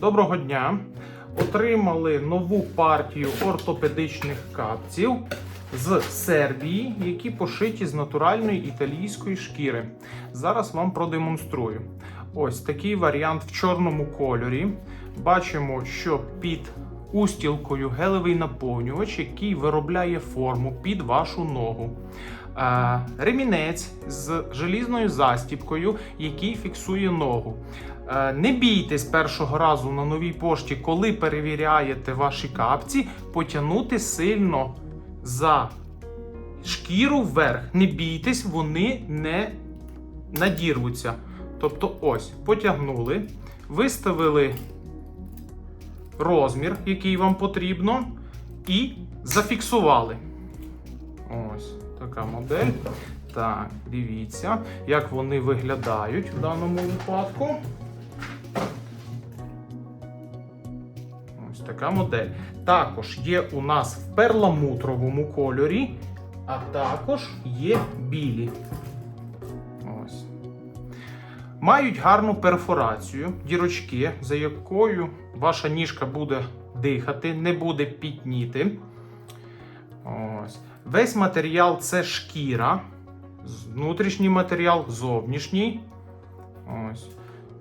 Доброго дня! Отримали нову партію ортопедичних капців з Сербії, які пошиті з натуральної італійської шкіри. Зараз вам продемонструю. Ось такий варіант в чорному кольорі. Бачимо, що під устілкою гелевий наповнювач, який виробляє форму під вашу ногу. Ремінець з желізною застіпкою, який фіксує ногу. Не бійтесь першого разу на новій пошті, коли перевіряєте ваші капці, потягнути сильно за шкіру вверх. Не бійтесь, вони не надірвуться. Тобто, ось, потягнули, виставили розмір, який вам потрібно, і зафіксували. Ось така модель. Так, дивіться, як вони виглядають в даному випадку. Ось така модель. Також є у нас в перламутровому кольорі, а також є білі. Мають гарну перфорацію, дірочки, за якою ваша ніжка буде дихати, не буде пітніти. Ось. Весь матеріал це шкіра. Внутрішній матеріал, зовнішній. Ось.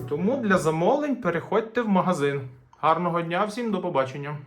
Тому для замовлень переходьте в магазин. Гарного дня всім, до побачення!